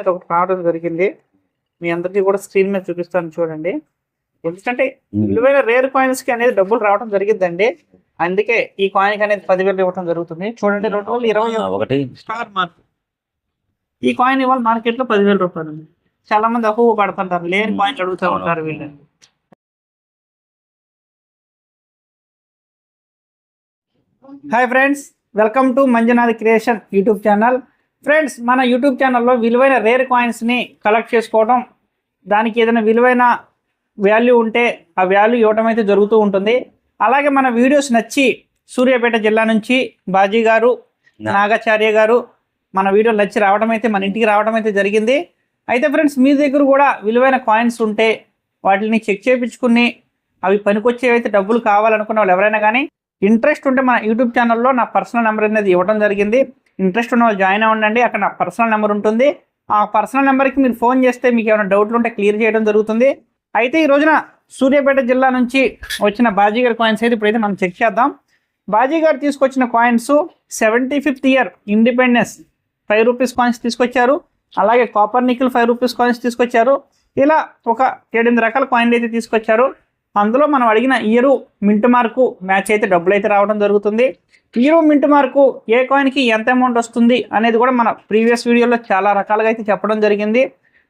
మీద ఒకటి రావడం జరిగింది. మీ అందరికీ కూడా స్క్రీన్ మీద చూపిస్తాను చూడండి. ఎందుకంటే విలువైన రేర్ కాయిన్స్కి అనేది డబ్బులు రావడం జరిగిందండి అందుకే ఈ కాయిన్కి అనేది పదివేలు ఇవ్వడం జరుగుతుంది. చూడండి రెండు వేల ఇరవై ఒకటి. స్టార్ మార్క్ ఈ కాయిన్ ఇవాళ మార్కెట్లో పదివేల రూపాయలు ఉంది. చాలా మంది అహూవ పడుతుంటారు. లేని కాయిన్లు అడుగుతూ ఉంటారు వీళ్ళు. Hi friends welcome to Manjunath creation YouTube channel friends మన యూట్యూబ్ ఛానల్లో విలువైన రేర్ కాయిన్స్ని కలెక్ట్ చేసుకోవడం దానికి ఏదైనా విలువైన వాల్యూ ఉంటే ఆ వాల్యూ ఇవ్వడం అయితే జరుగుతూ ఉంటుంది. అలాగే మన వీడియోస్ నచ్చి సూర్యాపేట జిల్లా నుంచి బాజీ గారు నాగాచార్య గారు మన వీడియోలు నచ్చి రావడం అయితే మన ఇంటికి రావడం అయితే జరిగింది. అయితే ఫ్రెండ్స్ మీ దగ్గర కూడా విలువైన కాయిన్స్ ఉంటే వాటిని చెక్ చేయించుకుని అవి పనికొచ్చేవైతే డబ్బులు కావాలనుకున్న వాళ్ళు ఎవరైనా కానీ ఇంట్రెస్ట్ ఉంటే మన యూట్యూబ్ ఛానల్లో నా పర్సనల్ నెంబర్ అనేది ఇవ్వడం జరిగింది. ఇంట్రెస్ట్ ఉన్న వాళ్ళు జాయిన్ అవ్వండి అక్కడ నా పర్సనల్ నెంబర్ ఉంటుంది. ఆ పర్సనల్ నెంబర్కి మీరు ఫోన్ చేస్తే మీకు ఏమైనా డౌట్లు ఉంటే క్లియర్ చేయడం జరుగుతుంది. అయితే ఈ రోజున సూర్యాపేట జిల్లా నుంచి వచ్చిన బాజీగారి కాయిన్స్ అయితే ఇప్పుడైతే మనం చెక్ చేద్దాం. బాజీ గారు తీసుకొచ్చిన coins seventy fifth year independence five rupees coins తీసుకొచ్చారు. అలాగే copper nickel five rupees coins తీసుకొచ్చారు. ఇలా ఒక ఏడెనిమిది రకాల కాయిన్లు అయితే తీసుకొచ్చారు. అందులో మనం అడిగిన ఇయరు మింట్ మార్కు మ్యాచ్ అయితే డబ్బులు అయితే రావడం జరుగుతుంది. ఇయరు మింట్ మార్కు ఏ కాయిన్కి ఎంత అమౌంట్ వస్తుంది అనేది కూడా మన ప్రీవియస్ వీడియోలో చాలా రకాలుగా అయితే చెప్పడం జరిగింది.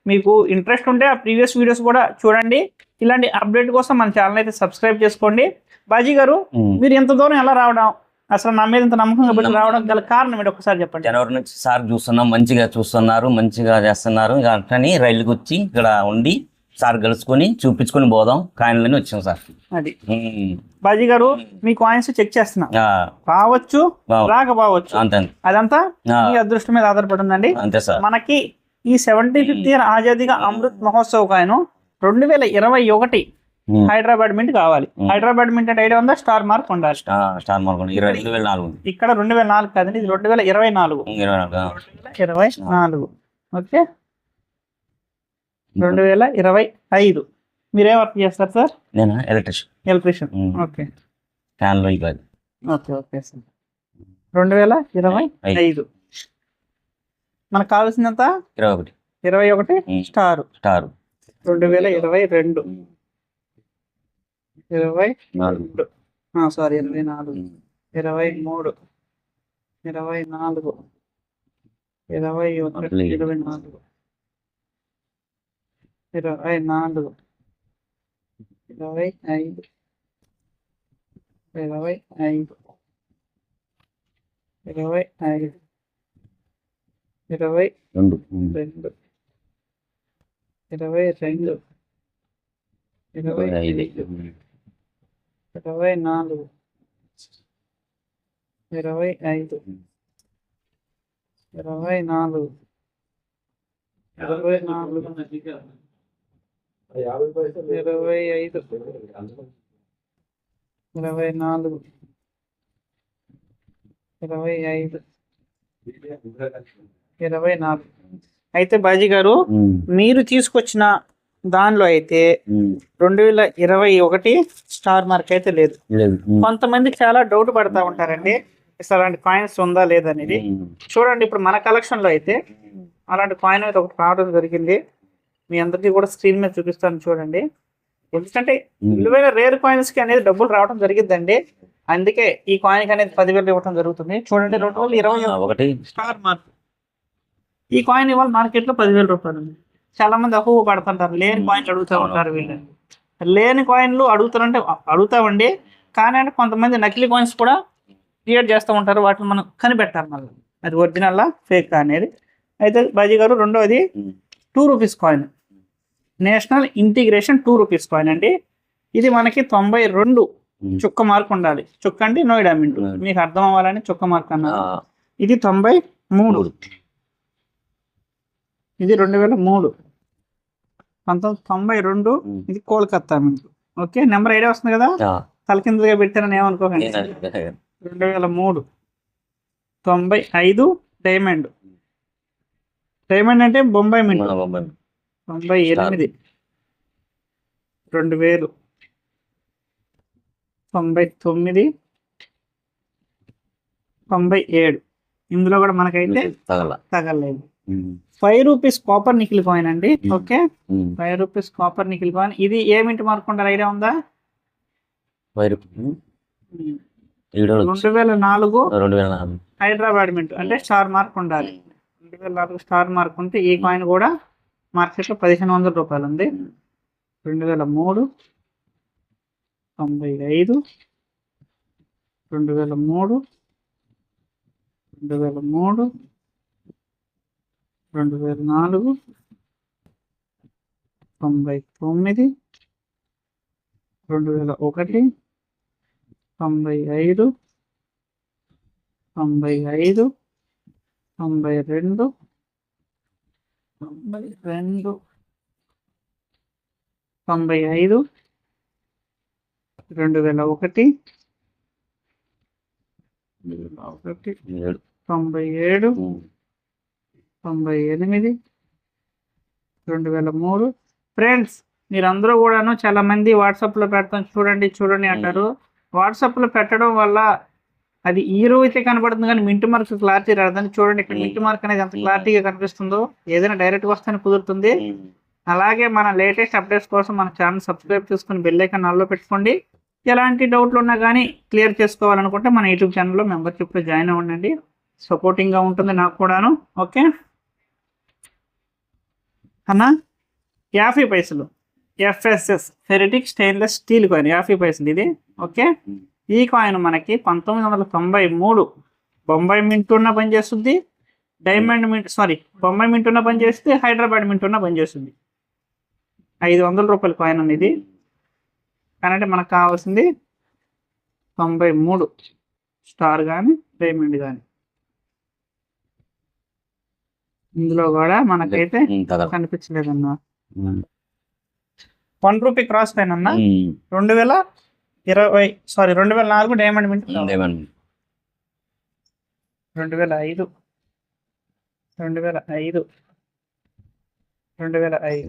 మీకు ఇంట్రెస్ట్ ఉంటే ఆ ప్రీవియస్ వీడియోస్ కూడా చూడండి. ఇలాంటి అప్డేట్ కోసం మన ఛానల్ అయితే సబ్స్క్రైబ్ చేసుకోండి. బాజీ గారు. మీరు ఎంత దూరం ఎలా రావడం? అసలు నా మీద ఇంత నమ్మకంగా పెట్టి రావడం గల కారణం ఏంటి? ఒకసారి చెప్పండి. జనవరి నుంచి సార్ చూస్తున్నాం మంచిగా చూస్తున్నారు మంచిగా చేస్తున్నారు. ఇక అట్లని రైలుకి వచ్చి ఇక్కడ ఉండి సార్ కలుసుకొని చూపించుకొని పోదాం. కాయనలని వచ్చాం సార్. అది. బాజీ గారు మీ కాయిన్స్ చెక్ చేస్తున్నా. రావచ్చు. రాకపోవచ్చు. అంతే అదంతా మీ అదృష్టం మీద ఆధారపడి ఉందండి అంతే సార్. మనకి ఈ సెవెంటీ ఫిఫ్త్ ఇయర్ ఆజాదీగా అమృత్ మహోత్సవ్ కాయను రెండు వేల ఇరవై ఒకటి. హైదరాబాద్ మింట్ కావాలి. హైదరాబాద్ మింట్ అంటే ఐడియా ఉందా స్టార్ మార్క్ ఉండాలి. స్టార్ మార్క్ రెండు వేల నాలుగు. ఇక్కడ రెండు వేల నాలుగు కాదండి ఇది రెండు వేల ఇరవై నాలుగు. ఇరవై నాలుగు. ఇరవై నాలుగు. ఓకే. రెండు వేల ఇరవై ఐదు. మీరేం వర్క్ చేస్తారు సార్? నేను? ఎలక్ట్రిషియన్. ఎలక్ట్రీషియన్. ఓకే. ఫ్యాన్లో ఇక ఓకే ఓకే సార్. రెండు వేల ఇరవై ఐదు. మనకు కావాల్సిందంత ఇరవై ఒకటి. ఇరవై ఒకటి. స్టార్. స్టార్. రెండు వేల ఇరవై రెండు. ఇరవై నాలుగు. సారీ ఇరవై నాలుగు. ఇరవై మూడు. ఇరవై నాలుగు. ఇరవై ఒకటి. ఇరవై నాలుగు. ఇరవై నాలుగు. ఇరవై ఐదు. ఇరవై ఐదు. ఇరవై ఐదు. ఇరవై రెండు. రెండు. ఇరవై రెండు. ఇరవై ఐదు. ఇరవై నాలుగు. ఇరవై ఐదు. ఇరవై నాలుగు. ఇరవై నాలుగు. ఇరవై ఐదు. ఇరవై నాలుగు. ఇరవై ఐదు. ఇరవై నాలుగు. అయితే బాజీ గారు. మీరు తీసుకొచ్చిన దానిలో అయితే. రెండు వేల ఇరవై ఒకటి స్టార్ మార్క్ అయితే లేదు. కొంతమంది చాలా డౌట్ పడతా ఉంటారండి అసలు అలాంటి కాయిన్స్ ఉందా లేదనేది. చూడండి ఇప్పుడు మన కలెక్షన్లో అయితే అలాంటి కాయిన్ అయితే ఒకటి రావడం జరిగింది. మీ అందరికీ కూడా స్క్రీన్ మీద చూపిస్తాను చూడండి. ఎందుకంటే. విలువైన రేర్ కాయిన్స్కి అనేది డబ్బులు రావడం జరిగిందండి అందుకే ఈ కాయిన్కి అనేది పదివేలు ఇవ్వడం జరుగుతుంది. చూడండి రెండు వేల ఇరవై ఒకటి. స్టార్ మార్క్ ఈ కాయిన్ ఇవాళ మార్కెట్లో పదివేల రూపాయలు ఉంది. చాలా మంది అహూవ పడుతుంటారు. లేని కాయిన్లు అడుగుతూ ఉంటారు వీళ్ళు. లేని కాయిన్లు అడుగుతారంటే అడుగుతామండి. కానీ అంటే కొంతమంది నకిలీ కాయిన్స్ కూడా క్రియేట్ చేస్తూ ఉంటారు. వాటిని మనం కనిపెట్టాలి మళ్ళీ. అది ఒరిజినల్ ఫేక్ అనేది. అయితే బాజీ గారు రెండోది. Two rupees coin national integration two rupees coin అండి. ఇది మనకి తొంభై రెండు. చుక్క మార్క్ ఉండాలి. చుక్క అంటే నో డైమండ్ మీకు అర్థం అవ్వాలని చుక్క మార్క్ ఆ, అన్నారు ఇది తొంభై మూడు. ఇది రెండు వేల మూడు. పంతొమ్మిది తొంభై రెండు. ఇది కోల్కత్తా మీకు ఓకే నెంబర్ ఐడియా వస్తుంది కదా? ఆ, తలకిందుగా పెట్టారని ఏమనుకోకండి. రెండు వేల మూడు. తొంభై ఐదు డైమండ్. డైమండ్ అంటే బొంబాయి మింట్ బొమ్మ. తొంభై ఎనిమిది. రెండు వేలు. తొంభై తొమ్మిది. తొంభై ఏడు. ఇందులో కూడా మనకైతే తగల. తగలేదు. Five rupees copper nickel coin అండి. Okay. Five rupees copper nickel coin. ఇది ఏమింటి మార్క్ ఉండాలి ఐడియా ఉందా? రెండు వేల నాలుగు రెండు వేల నాలుగు. హైదరాబాద్ మింట్ అంటే స్టార్ మార్క్ ఉండాలి రెండు వేల నాలుగు స్టార్ మార్క్ ఉంటే ఈ కాయిన్ కూడా మార్కెట్లో పదిహేను వందల రూపాయలు ఉంది రెండు వేల మూడు తొంభై ఐదు రెండు వేల మూడు రెండు వేల మూడు రెండు వేల నాలుగు తొంభై తొమ్మిది రెండు వేల ఒకటి తొంభై ఐదు తొంభై ఐదు తొంభై రెండు తొంభై రెండు. తొంభై ఐదు. రెండు వేల ఒకటి. ఒకటి. ఏడు. తొంభై ఏడు. తొంభై ఎనిమిది. రెండు వేల మూడు. ఫ్రెండ్స్ మీరందరూ కూడాను చాలా మంది వాట్సాప్లో పెడతాం. చూడండి చూడండి అంటారు. వాట్సాప్లో పెట్టడం వల్ల అది ఈ అయితే కనబడుతుంది కానీ మింట్ మార్క్ క్లారిటీ రాదని చూడండి ఇక్కడ మింట్ మార్క్ అనేది ఎంత క్లారిటీగా కనిపిస్తుందో. ఏదైనా డైరెక్ట్గా వస్తేనే కుదురుతుంది. అలాగే మన లేటెస్ట్ అప్డేట్స్ కోసం మన ఛానల్ సబ్స్క్రైబ్ చేసుకుని బెల్ ఐకాన్ ఆల్లో పెట్టుకోండి. ఎలాంటి డౌట్లు ఉన్నా కానీ క్లియర్ చేసుకోవాలనుకుంటే మన యూట్యూబ్ ఛానల్లో మెంబర్షిప్లో జాయిన్ అవ్వండి. సపోర్టింగ్గా ఉంటుంది నాకు కూడాను. ఓకే అన్నా యాభై పైసలు. FSS ferritic stainless steel coin యాభై పైసలు ఇది. ఓకే ఈ కాయిన్ మనకి పంతొమ్మిది వందల తొంభై మూడు బొంబాయి మింట్ ఉన్న పనిచేస్తుంది diamond mint sorry Bombay mint ఉన్న పనిచేస్తుంది హైదరాబాద్ మింట్ ఉన్న పనిచేస్తుంది ఐదు వందల రూపాయల కాయిన్ ఇది కానంటే మనకు కావాల్సింది తొంభై మూడు స్టార్ కానీ డైమండ్ కానీ ఇందులో కూడా మనకైతే. కనిపించలేదన్నా. వన్ రూపీ క్రాస్ పైన. రెండు వేల ఇరవై సారీ రెండు వేల నాలుగు డైమండ్ మింట్? రెండు వేల ఐదు. రెండు వేల ఐదు. రెండు వేల ఐదు.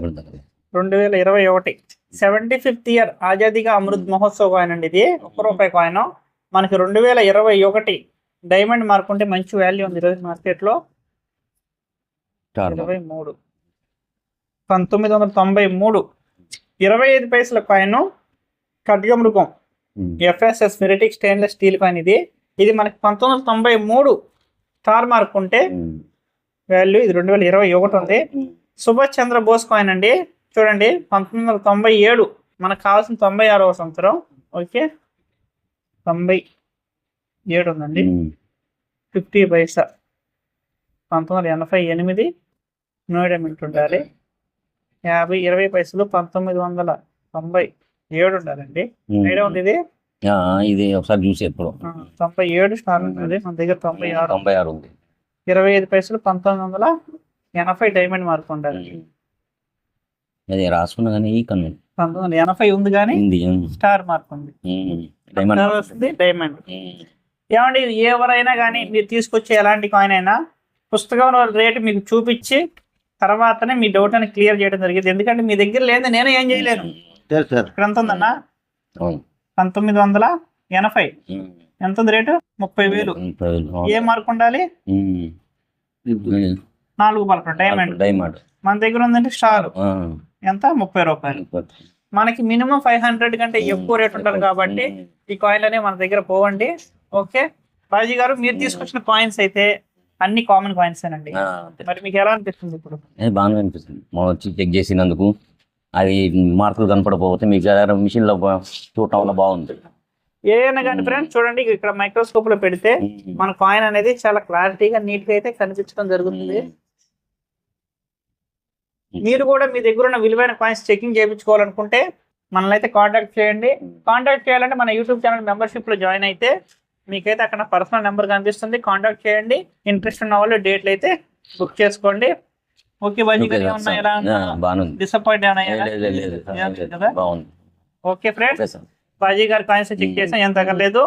రెండు వేల ఇరవై ఒకటి. సెవెంటీ ఫిఫ్త్ ఇయర్ ఆజాదీగా అమృత్ మహోత్సవ్ కాయిన్ అండి ఇది. ఒక్క రూపాయి కాయిన్ మనకి రెండు వేల ఇరవై ఒకటి డైమండ్ మార్క్ ఉంటే మంచి వాల్యూ ఉంది ఈరోజు మార్కెట్లో ఇరవై మూడు. పంతొమ్మిది వందల తొంభై మూడు. ఇరవై ఐదు పైసల coin ఖడ్గమృగం. FSS ferritic stainless steel coin ఇది. ఇది మనకి పంతొమ్మిది వందల తొంభై మూడు స్టార్ మార్క్ ఉంటే. వాల్యూ ఇది రెండు వేల ఇరవై ఒకటి ఉంది. సుభాష్ చంద్ర బోస్ కాయిన్ అండి. చూడండి పంతొమ్మిది వందల తొంభై ఏడు మనకు కావాల్సిన తొంభై ఆరవ సంవత్సరం. ఓకే తొంభై ఏడు ఉందండి. ఉమ్. ఫిఫ్టీ పైసా. పంతొమ్మిది వందల ఎనభై ఎనిమిది నోయిడా మింట్ ఉండాలి. యాభై ఇరవై పైసలు పంతొమ్మిది వందల తొంభై. ఏడు ఉండాలండి. ఐడియా ఉంది ఇది? ఇది ఒకసారి చూసి ఎప్పుడు? తొంభై ఏడు స్టార్ ఉన్నది మన దగ్గర తొంభై ఆరు. తొంభై ఆరు ఉంది. ఇరవై ఐదు పైసలు పంతొమ్మిది వందల ఎనభై డైమండ్ మార్క్ ఉండాలి. అది రాసుకున్నా కానీ ఈ కన్ను. పంతొమ్మిది వందల ఎనభై ఉంది కానీ ఉంది. స్టార్ మార్క్ ఉంది. డైమండ్ వస్తుంది డైమండ్. ఏమండి ఇది ఎవరైనా కానీ మీరు తీసుకొచ్చే ఎలాంటి కాయిన్ అయినా పుస్తకం రేటు మీకు చూపించి తర్వాతనే మీ డౌట్ అని క్లియర్ చేయడం జరిగింది. ఎందుకంటే మీ దగ్గర లేదు నేను ఏం చేయలేను. తెలుసు సార్. ఇక్కడ ఎంత ఉందన్న? అవును. పంతొమ్మిది వందల ఎనభై. ఎంత ఉంది రేటు? ముప్పై వేలు. ముప్పై వేలు. అవును. ఏ మార్క్ ఉండాలి? ఉమ్. నాలుగు పలకలు డైమండ్ డైమండ్ మన దగ్గర ఉందంటే స్టార్. ఎంత? ముప్పై రూపాయలు. మనకి మినిమం ఫైవ్ హండ్రెడ్ కంటే ఎక్కువ రేట్ ఉంటుంది కాబట్టి ఈ కాయిన్లు అనేవి మన దగ్గర పోవండి. ఓకే? బాజీ గారు మీరు తీసుకొచ్చిన కాయిన్స్ అయితే అన్ని కామన్ కాయిన్స్ అండి ఆ, అంతే. మరి మీకు ఎలా అనిపిస్తుంది ఇప్పుడు? ఏ బాగానే అనిపిస్తుంది. మా వచ్చి చెక్ చేసినందుకు. అది మార్కులు కనపడకపోతే మీకు దగ్గర మిషన్లో బా- చూడటం వల్ల బాగుంది. ఏదైనా కానీ ఫ్రెండ్స్ చూడండి ఇక్కడ మైక్రోస్కోప్లో పెడితే మన కాయిన్ అనేది చాలా క్లారిటీగా నీట్గా అయితే కనిపించడం జరుగుతుంది. మీరు కూడా మీ దగ్గర ఉన్న విలువైన కాయిన్స్ చెకింగ్ చేయించుకోవాలనుకుంటే మనల్ని అయితే కాంటాక్ట్ చేయండి. కాంటాక్ట్ చేయాలంటే మన యూట్యూబ్ ఛానల్ మెంబర్షిప్లో జాయిన్ అయితే మీకైతే అక్కడ పర్సనల్ నెంబర్ కనిపిస్తుంది. కాంటాక్ట్ చేయండి. ఇంట్రెస్ట్ ఉన్న వాళ్ళు డేట్లు అయితే బుక్ చేసుకోండి. డిసప్పాయింట్ ఏ, లేదు, లేదు, లేదు, ఏమన్నా లేదు. కదా బాగుంది okay friends okay sir Baji గారి కాయిన్స్ చెక్ చేసాం ఎంత తగ్గలేదు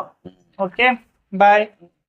ఓకే బాయ్